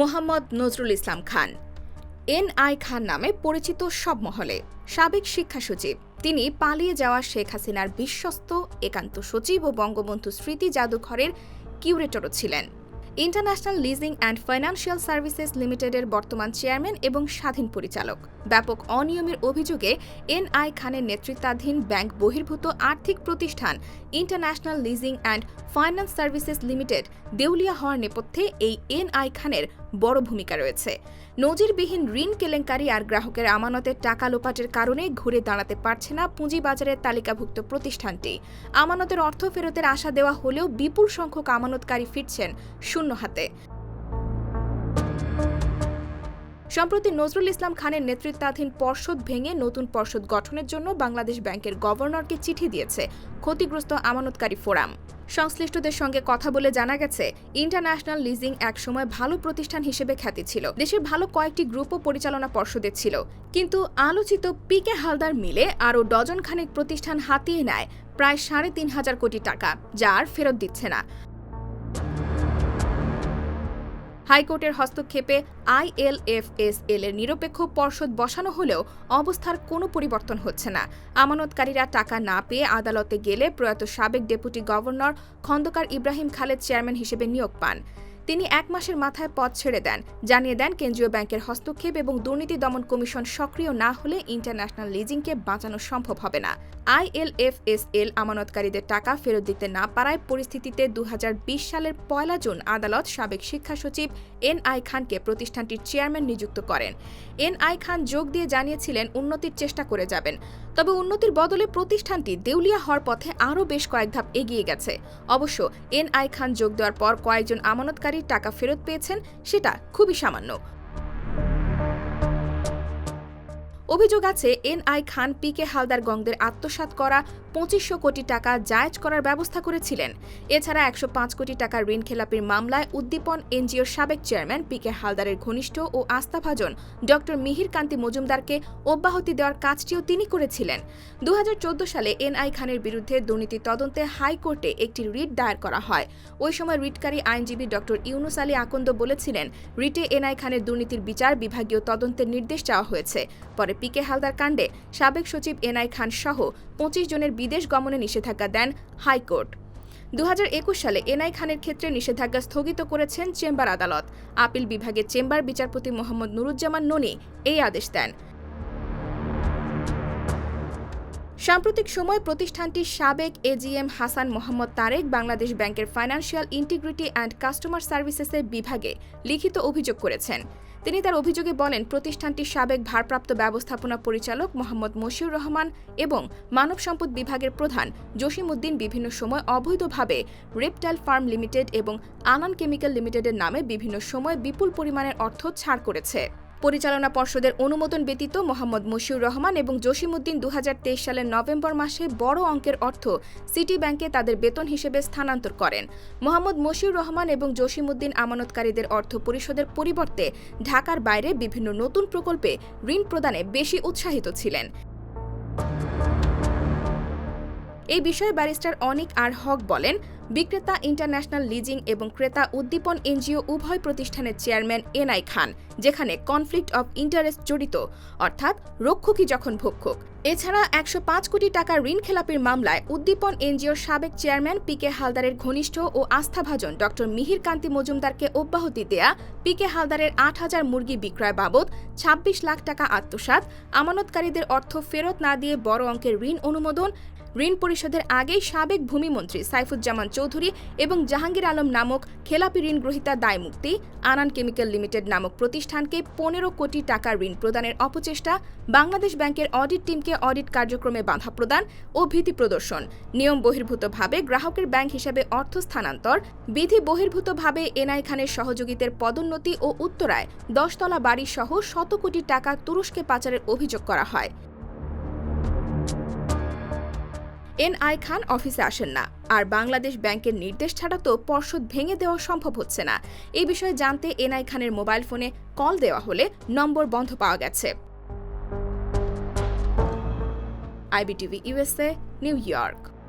Mohammad Nazrul Islam Khan. N I Khan নামে পরিচিত সব মহলে সাবেক শিক্ষা সচিব। তিনি পালিয়ে যাওয়া শেখ হাসিনার বিশ্বস্ত, একান্ত সচিব ও বঙ্গবন্ধু স্মৃতি জাদুঘরের কিউরেটরও ছিলেন। International leasing and financial services লিমিটেডের বর্তমান চেয়ারম্যান এবং স্বাধীন পরিচালক। ব্যাপক অনিয়মের অভিযোগে এন আই খানের নেতৃত্বাধীন ব্যাংক বহির্ভূত আর্থিক প্রতিষ্ঠান international leasing and finance services limited দেউলিয়া হওয়ার নেপথ্যে এই এন আই খানের বড় ভূমিকা রয়েছে। নজিরবিহীন ঋণ কেলেঙ্কারি আর গ্রাহকের আমানতের টাকা লোপাটের কারণে ঘুরে দাঁড়াতে পারছে না পুঁজিবাজারের তালিকাভুক্ত প্রতিষ্ঠানটি। আমানতের অর্থ ফেরতের আশা দেওয়া হলেও বিপুল সংখ্যক আমানতকারী ফিরছেন শূন্য হাতে। সম্প্রতি নজরুল ইসলাম খানের নেতৃত্বাধীন পর্ষদ ভেঙে নতুন পর্ষদ গঠনের জন্য বাংলাদেশ ব্যাংকের গভর্নরকে চিঠি দিয়েছে ক্ষতিগ্রস্ত আমানতকারী ফোরাম। সংশ্লিষ্টদের সঙ্গে কথা বলে জানা গেছে, ইন্টারন্যাশনাল লিজিং একসময় ভালো প্রতিষ্ঠান হিসেবে খ্যাতি ছিল। দেশের ভালো কয়েকটি গ্রুপও পরিচালনা পর্ষদের ছিল। কিন্তু আলোচিত পিকে হালদার মিলে আরও ডজন খানেক প্রতিষ্ঠান হাতিয়ে নেয় প্রায় সাড়ে তিন হাজার কোটি টাকা, যা আর ফেরত দিচ্ছে না। হাইকোর্টের হস্তক্ষেপে আইএলএফএসএল এর নিরপেক্ষ পর্ষদ বসানো হলেও অবস্থার কোনো পরিবর্তন হচ্ছে না। আমানতকারীরা টাকা না পেয়ে আদালতে গেলে প্রয়াত সাবেক deputy governor Khondkar Ibrahim Khaled chairman হিসেবে নিয়োগ পান। তিনি এক মাসের মাথায় পদ ছেড়ে দেন। জানিয়ে দেন, কেন্দ্রীয় ব্যাংকের হস্তক্ষেপ এবং দুর্নীতি দমন কমিশন সক্রিয় না হলে ইন্টারন্যাশনাল লিজিংকে বাঁচানো সম্ভব হবে না। আইএলএফএসএল আমানতকারীদের টাকা ফেরত দিতে না পারায় পরিস্থিতিতে দুহাজার বিশ সালের পয়লা জুন আদালত সাবেক শিক্ষা সচিব এন আই খানকে প্রতিষ্ঠানটির চেয়ারম্যান নিযুক্ত করেন। এন আই খান যোগ দিয়ে জানিয়েছিলেন, উন্নতির চেষ্টা করে যাবেন। তবে উন্নতির বদলে প্রতিষ্ঠানটি দেউলিয়া হওয়ার পথে আরও বেশ কয়েক ধাপ এগিয়ে গেছে। অবশ্য এন আই খান যোগ দেওয়ার পর কয়েকজন টাকা ফেরত পেয়েছেন সেটা খুবই সামান্য। অভিযোগ আছে N I Khan P K Halder গংদের আত্মসাৎ করা পঁচিশশো কোটি টাকা জায়েজ করার ব্যবস্থা করেছিলেন। এছাড়া একশো পাঁচ কোটি টাকার ঋণ খেলাপির মামলায় উদ্দীপন এনজিওর সাবেক চেয়ারম্যান পি কে হালদারের ঘনিষ্ঠ ও আস্থাভাজন ড মিহির কান্তি মজুমদারকে অব্যাহতি দেওয়ার কাজটিও তিনি করেছিলেন। দু হাজার চোদ্দ সালে এন আই খানের বিরুদ্ধে দুর্নীতি তদন্তে হাইকোর্টে একটি রিট দায়ের করা হয়। ওই সময় রিটকারী আইনজীবী ড ইউনুস আলী আকন্দ বলেছিলেন, রিটে এন আই খানের দুর্নীতির বিচার বিভাগীয় তদন্তের নির্দেশ চাওয়া হয়েছে। পরে পি কে হালদার কাণ্ডে সাবেক সচিব এনআই খান সহ পঁচিশ জনের বিদেশ গমনে নিষেধাজ্ঞা দেন হাইকোর্ট। দু হাজার একুশ সালে এনআই খানের ক্ষেত্রে নিষেধাজ্ঞা স্থগিত করেছেন চেম্বার আদালত। আপিল বিভাগের চেম্বার বিচারপতি মোহাম্মদ নুরুজ্জামান ননি এই আদেশ দেন। সাম্প্রতিক সময় প্রতিষ্ঠানটির সাবেক এজিএম হাসান মোহাম্মদ তারেক বাংলাদেশ ব্যাংকের ফাইন্যান্সিয়াল ইন্টিগ্রিটি অ্যান্ড কাস্টমার সার্ভিসেসের বিভাগে লিখিত অভিযোগ করেছেন। তিনি তার অভিযোগে বলেন, প্রতিষ্ঠানটির সাবেক ভারপ্রাপ্ত ব্যবস্থাপনা পরিচালক মোহাম্মদ মশিউর রহমান এবং মানব সম্পদ বিভাগের প্রধান জসিমউদ্দিন বিভিন্ন সময় অবৈধভাবে রেপটাইল ফার্ম লিমিটেড এবং আনান কেমিক্যাল লিমিটেডের নামে বিভিন্ন সময় বিপুল পরিমাণের অর্থ ছাড় করেছে। পরিচালনা পর্ষদের অনুমোদন ব্যতীত মোহাম্মদ মশিউর রহমান এবং জসিমউদ্দিন দুহাজার তেইশ সালের নভেম্বর মাসে বড় অঙ্কের অর্থ সিটি ব্যাংকে তাদের বেতন হিসেবে স্থানান্তর করেন। মোহাম্মদ মশিউর রহমান এবং জসিমউদ্দিন আমানতকারীদের অর্থ পরিশোধের পরিবর্তে ঢাকার বাইরে বিভিন্ন নতুন প্রকল্পে ঋণ প্রদানে বেশি উৎসাহিত ছিলেন। এই বিষয়ে ব্যারিস্টার অনিক আর হক বলেন বিক্রেতা ইন্টারন্যাশনাল লিজিং এবং ক্রেতা উদ্দীপন এনজিও উভয় প্রতিষ্ঠানের চেয়ারম্যান এনআই খান, যেখানে কনফ্লিক্ট অব ইন্টারেস্ট জড়িত, অর্থাৎ রক্ষকই যখন ভক্ষক। এছাড়া একশো পাঁচ কোটি টাকার ঋণ খেলাপির মামলায় উদ্দীপন এনজিওর সাবেক চেয়ারম্যান পি কে হালদারের ঘনিষ্ঠ ও আস্থাভাজন ড মিহির কান্তি মজুমদারকে অব্যাহতি দেয়া পি কে হালদারের আট হাজার মুরগি বিক্রয় বাবদ ছাব্বিশ লাখ টাকা আত্মসাত আমানতকারীদের অর্থ ফেরত না দিয়ে বড় অঙ্কের ঋণ অনুমোদন, ঋণ পরিশোধের আগেই সাবেক ভূমিমন্ত্রী সাইফুজ্জামান চৌধুরী এবং জাহাঙ্গীর আলম নামক খেলাপি ঋণ গ্রহিতা দায়মুক্তি, আনান কেমিক্যাল লিমিটেড নামক প্রতিষ্ঠানকে পনেরো কোটি টাকা ঋণ প্রদানের অপচেষ্টা, বাংলাদেশ ব্যাংকের অডিট টিমকে অডিট কার্যক্রমে বাধা প্রদান ও ভীতি প্রদর্শন। নিয়ম বহির্ভূতভাবে গ্রাহকের ব্যাংক হিসাবে অর্থ স্থানান্তর, বিধি বহির্ভূতভাবে এনআই খানের সহযোগিতার পদোন্নতি ও উত্তরায় দশতলা বাড়ি সহ শত কোটি টাকা তুরস্কে পাচারের অভিযোগ করা হয়। এন আই খান অফিসে আসেন না। আর বাংলাদেশ ব্যাংকের নির্দেশ ছাড়া তো পর্ষদ ভেঙে দেওয়া সম্ভব হচ্ছে না। এই বিষয়ে জানতে এনআই খানের মোবাইল ফোনে কল দেওয়া হলে নম্বর বন্ধ পাওয়া গেছে। IBTV USA New York.